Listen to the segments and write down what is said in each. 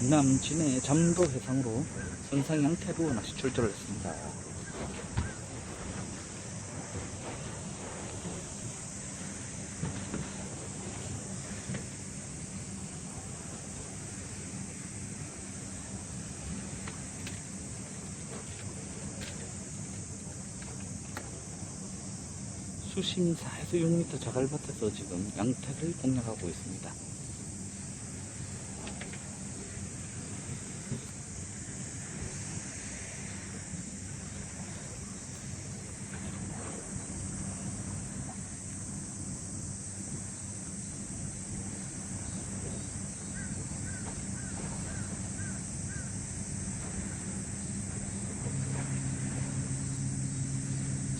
경남 진해 잠도 해상으로 선상 양태로 낚시 출조를 했습니다. 수심이 4에서 6m 자갈밭에서 지금 양태를 공략하고 있습니다.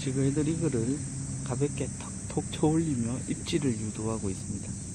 지금 애들 이거를 가볍게 톡톡 쳐올리며 입질을 유도하고 있습니다.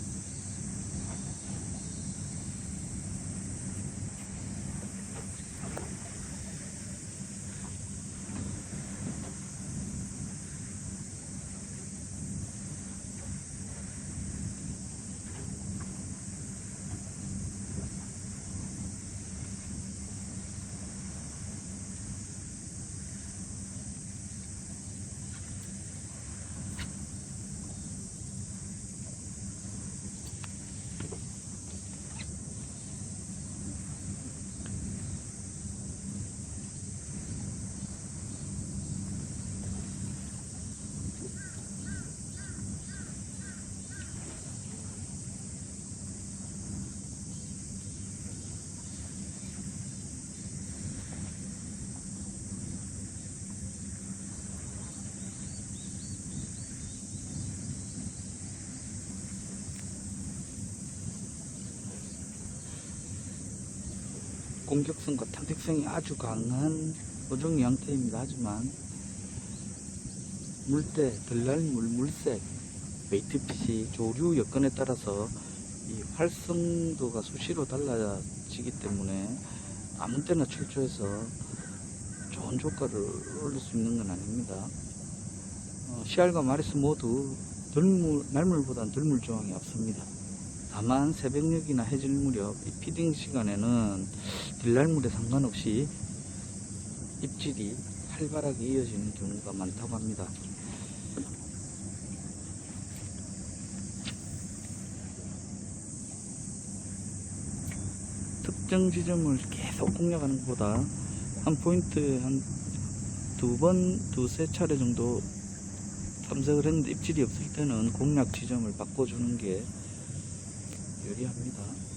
공격성과 탄택성이 아주 강한 어종 양태입니다. 하지만 물때, 들날물, 물색, 베이트핏이 조류 여건에 따라서 이 활성도가 수시로 달라지기 때문에 아무 때나 출조해서 좋은 조과를 올릴 수 있는 건 아닙니다. 어, 씨알과 마리스 모두 들물, 날물보다는 들물 조항이 없습니다. 다만 새벽녘이나 해질 무렵 이 피딩 시간에는 들날물에 상관없이 입질이 활발하게 이어지는 경우가 많다고 합니다. 특정 지점을 계속 공략하는 것보다 한 포인트에 한두 번, 두세 차례 정도 탐색을 했는데 입질이 없을 때는 공략 지점을 바꿔주는 게 유리합니다.